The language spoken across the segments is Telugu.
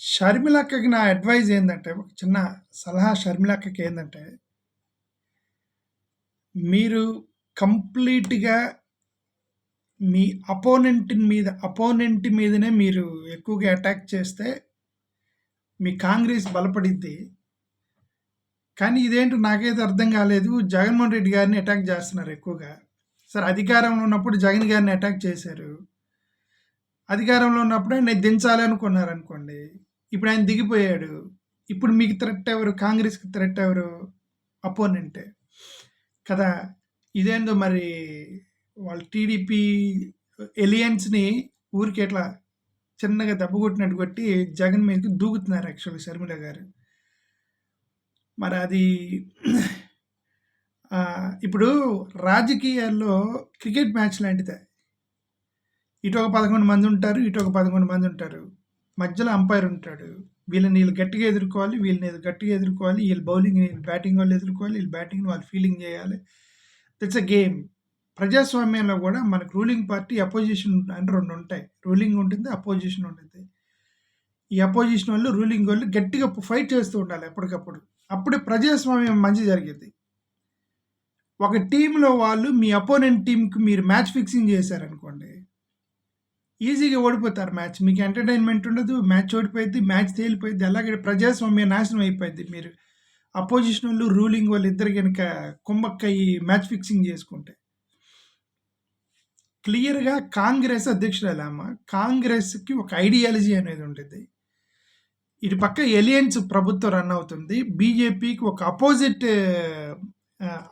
షర్మిలక్కకి నా అడ్వైజ్ ఏంటంటే ఒక చిన్న సలహా షర్మిలక్కకి ఏంటంటే మీరు కంప్లీట్‌గా మీ అపోనెంట్ మీద అపోనెంట్ మీదనే మీరు ఎక్కువగా అటాక్ చేస్తే మీ కాంగ్రెస్ బలపడిద్ది. కానీ ఇదేంటో నాకైతే అర్థం కాలేదు. జగన్మోహన్ రెడ్డి గారిని అటాక్ చేస్తున్నారు ఎక్కువగా. సరే అధికారంలో ఉన్నప్పుడు జగన్ గారిని అటాక్ చేశారు. అధికారంలో ఉన్నప్పుడే నేను దించాలి అనుకున్నారనుకోండి. ఇప్పుడు ఆయన దిగిపోయాడు. ఇప్పుడు మీకు థ్రెట్ ఎవరు? కాంగ్రెస్‌కి థ్రెట్ ఎవరు? అపోనెంటే. కదా! ఇదేందో మరి వాళ్ళు టీడీపీ ఎలియన్స్‌ని ఊరికి ఎట్లా చిన్నగా దెబ్బ కొట్టినట్టు కొట్టి జగన్ మీదకి దూకుతున్నారు యాక్చువల్లీ శర్మిల గారు. మరి అది ఇప్పుడు రాజకీయాల్లో క్రికెట్ మ్యాచ్ లాంటిదే. ఇటు ఒక 11 మంది ఉంటారు. ఇటు ఒక 11 మంది ఉంటారు. మధ్యలో అంపైర్ ఉంటాడు. వీళ్ళని వీళ్ళు గట్టిగా ఎదుర్కోవాలి. వీళ్ళని వీళ్ళు గట్టిగా ఎదుర్కోవాలి. వీళ్ళు బౌలింగ్ బ్యాటింగ్ వాళ్ళు ఎదుర్కోవాలి. వీళ్ళు బ్యాటింగ్‌ని వాళ్ళు ఫీల్డింగ్ చేయాలి. That's a game. ప్రజాస్వామ్యంలో కూడా మనకు రూలింగ్ పార్టీ, అపోజిషన్ అని రెండు ఉంటాయి. రూలింగ్ ఉంటుంది. అపోజిషన్ ఉంటుంది. ఈ అపోజిషన్ వాళ్ళు, రూలింగ్ వాళ్ళు గట్టిగా ఫైట్ చేస్తూ ఉండాలి ఎప్పటికప్పుడు. అప్పుడే ప్రజాస్వామ్యం మంచి జరిగింది ఒక టీంలో వాళ్ళు మీ అపోనెంట్ టీంకి మీరు మ్యాచ్ ఫిక్సింగ్ చేశారనుకోండి. ఈజీగా ఓడిపోతారు మ్యాచ్. మీకు ఎంటర్‌టైన్‌మెంట్ ఉండదు. మ్యాచ్ ఓడిపోయిద్ది. మ్యాచ్ తేలిపోయింది అలాగే ప్రజాస్వామ్యం నాశనం అయిపోయింది మీరు అపోజిషన్ వాళ్ళు, రూలింగ్ వాళ్ళు ఇద్దరు కనుక కుమ్మక్కయ్యి మ్యాచ్ ఫిక్సింగ్ చేసుకుంటే. క్లియర్‌గా కాంగ్రెస్ అధ్యక్షురాలమ్మ. కాంగ్రెస్‌కి ఒక ఐడియాలజీ అనేది ఉంటుంది ఇటు పక్క ఎలియన్స్ ప్రభుత్వం రన్ అవుతుంది. బీజేపీకి ఒక అపోజిట్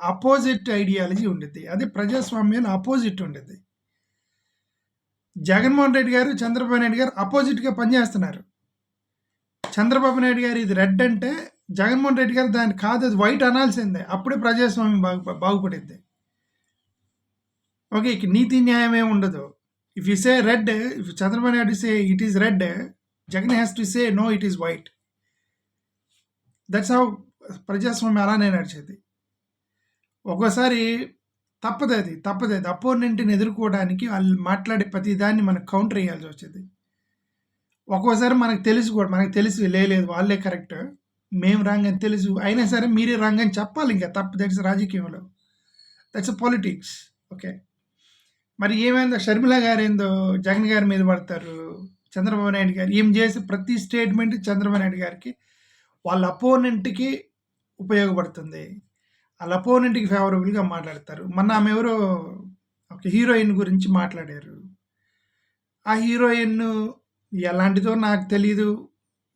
అపోజిట్ ఐడియాలజీ ఉండేది అదే ప్రజాస్వామ్యం అపోజిట్ ఉండేది జగన్మోహన్ రెడ్డి గారు, చంద్రబాబు నాయుడు గారు అపోజిట్‌గా పనిచేస్తున్నారు. చంద్రబాబు నాయుడు గారు ఇది రెడ్ అంటే, జగన్మోహన్ రెడ్డి గారు దాన్ని కాదు అది వైట్ అనాల్సిందే. అప్పుడే ప్రజాస్వామ్యం బాగు బాగుపడింది ఓకే. ఇక నీతి న్యాయం ఏమి ఉండదు. If you say red, if Chandrababu Naidu say it is red, Jagan has to say no it is white. That's how ప్రజాస్వామ్యం అలానే నడిచేది. ఒక్కోసారి తప్పదు అది తప్పదది. అపోనెంట్‌ని ఎదుర్కోవడానికి వాళ్ళు మాట్లాడే ప్రతి దాన్ని మనం కౌంటర్ చేయాల్సి వచ్చేది. ఒక్కోసారి మనకు తెలుసు కూడా. మనకు తెలుసు లేదు వాళ్ళే కరెక్ట్. మేము రాంగ్ అని తెలుసు. అయినా సరే మీరే రాంగ్ అని చెప్పాలి ఇంకా తప్పు దట్స్ రాజకీయంలో. That's politics. ఓకే. మరి ఏమైందో షర్మిల గారేందో జగన్ గారి మీద పడతారు. చంద్రబాబు నాయుడు గారు ఏం చేసి ప్రతి స్టేట్మెంట్ చంద్రబాబు నాయుడు గారికి వాళ్ళ అపోనెంట్‌కి ఉపయోగపడుతుంది. వాళ్ళ అపోనెంట్‌కి ఫేవరబుల్‌గా మాట్లాడతారు. మొన్న ఆమె ఎవరో ఒక హీరోయిన్ గురించి మాట్లాడారు. ఆ హీరోయిన్ ఎలాంటిదో నాకు తెలీదు.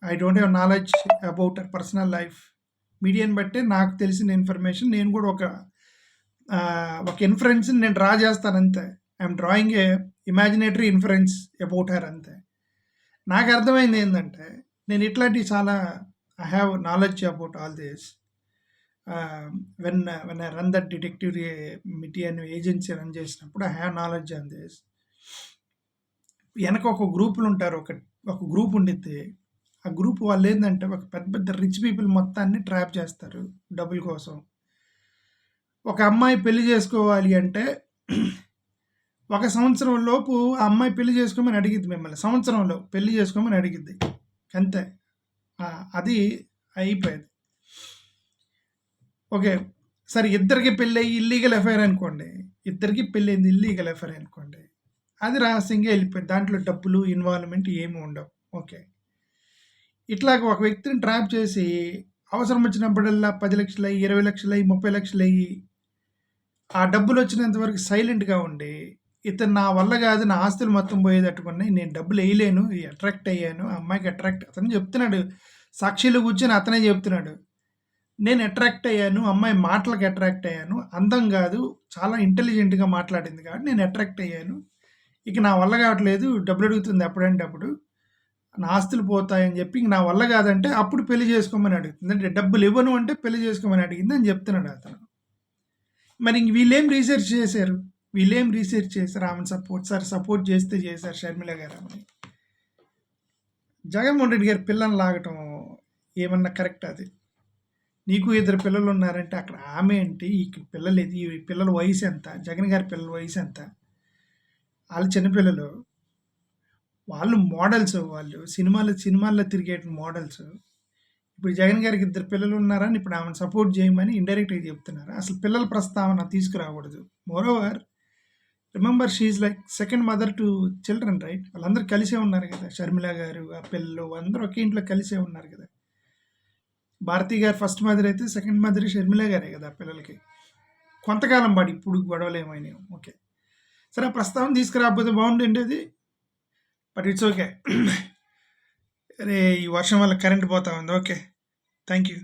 I don't have knowledge about her personal life. మీడియాని బట్టే నాకు తెలిసిన ఇన్ఫర్మేషన్ నేను కూడా ఒక ఒక ఇన్ఫరెన్స్‌ని నేను డ్రా చేస్తాను అంతే. I drawing a imaginatory inference about her అంతే. నాకు అర్థమైంది ఏంటంటే నేను ఇట్లాంటివి చాలా I have knowledge about all this. When when I run that detective Mitty అనే ఏజెన్సీ రన్ చేసినప్పుడు I have knowledge on this. వెనక ఒక గ్రూపులు ఉంటారు ఒక ఒక గ్రూప్ ఉండిద్ది. ఆ గ్రూప్ ఏంటంటే ఒక పెద్ద పెద్ద రిచ్ పీపుల్ మొత్తాన్ని ట్రాప్ చేస్తారు డబ్బుల కోసం. ఒక అమ్మాయి పెళ్ళి చేసుకోవాలి అంటే ఒక సంవత్సరం లోపు ఆ అమ్మాయి పెళ్ళి చేసుకోమని అడిగిద్ది మిమ్మల్ని. సంవత్సరంలో పెళ్ళి చేసుకోమని అడిగిద్ది. అంతే. అది అయిపోయేది. ఓకే. సరే ఇద్దరికి పెళ్ళయ్యి ఇల్లీగల్ ఎఫ్ఐఆర్ అనుకోండి. ఇద్దరికి పెళ్ళైంది ఇల్లీగల్ ఎఫ్ఐఆర్ అనుకోండి. అది రహస్యంగా వెళ్ళిపోయింది దాంట్లో డబ్బులు, ఇన్వాల్వ్‌మెంట్ ఏమి ఉండవు. ఓకే. ఇట్లాగ ఒక వ్యక్తిని ట్రాప్ చేసి అవసరం వచ్చినప్పుడల్లా 10,00,000 20,00,000 30,00,000 ఆ డబ్బులు వరకు సైలెంట్‌గా ఉండి, ఇతను నా వల్ల కాదు నా ఆస్తులు మొత్తం పోయేటట్టుకున్నాయి. నేను డబ్బులు వేయలేను అట్రాక్ట్ అయ్యాను. ఆ అమ్మాయికి అట్రాక్ట్ అతను చెప్తున్నాడు. సాక్షిలో కూర్చొని అతనే చెప్తున్నాడు. నేను అట్రాక్ట్ అయ్యాను. అమ్మాయి మాటలకు అట్రాక్ట్ అయ్యాను. అందం కాదు. చాలా ఇంటెలిజెంట్‌గా మాట్లాడింది కాబట్టి నేను అట్రాక్ట్ అయ్యాను. ఇక నా వల్ల కావట్లేదు. డబ్బులు అడుగుతుంది అప్పుడంటే అప్పుడు. నా ఆస్తులు పోతాయని చెప్పి ఇంక నా వల్ల కాదంటే అప్పుడు పెళ్ళి చేసుకోమని అడుగుతుంది. అంటే డబ్బులు ఇవ్వను అంటే పెళ్ళి చేసుకోమని అడిగింది అని చెప్తున్నాడు అతను. మరి ఇంక వీళ్ళేం రీసెర్చ్ చేశారు? వీళ్ళేం రీసెర్చ్ చేశారు? ఆమెను సపోర్ట్ సార్ సపోర్ట్ చేస్తే చేశారు షర్మిల గారు ఆమెని. జగన్మోహన్ రెడ్డి గారి పిల్లల్ని లాగటం ఏమన్నా కరెక్ట్ అది? నీకు ఇద్దరు పిల్లలు ఉన్నారంటే అక్కడ ఆమె ఏంటి? ఈ పిల్లలు ఈ పిల్లల వయసు ఎంత? జగన్ గారి పిల్లల వయసు ఎంత? వాళ్ళ చిన్నపిల్లలు వాళ్ళు మోడల్స్ వాళ్ళు. సినిమాలో సినిమాల్లో తిరిగే మోడల్స్. ఇప్పుడు జగన్ గారికి ఇద్దరు పిల్లలు ఉన్నారని ఇప్పుడు ఆమెను సపోర్ట్ చేయమని ఇండైరెక్ట్గా చెప్తున్నారు. అసలు పిల్లల ప్రస్తావన తీసుకురాకూడదు. Moreover remember she like second mother to children right వాళ్ళందరూ కలిసే ఉన్నారు కదా. షర్మిల గారు ఆ పిల్లలు అందరూ ఒకే ఇంట్లో కలిసే ఉన్నారు కదా. భారతి గారు ఫస్ట్ మదర్ అయితే సెకండ్ మదర్ షర్మిల గారే కదా పిల్లలకి. కొంతకాలం పాటు ఇప్పుడు గొడవలు ఏమైనాయి. ఓకే. సరే ఆ ప్రస్తావన తీసుకురాకపోతే బాగుండండి అది బట్ ఇట్స్ ఓకే. అరే ఈ వర్షం వల్ల కరెంట్ పోతా ఉంది. ఓకే. Thank you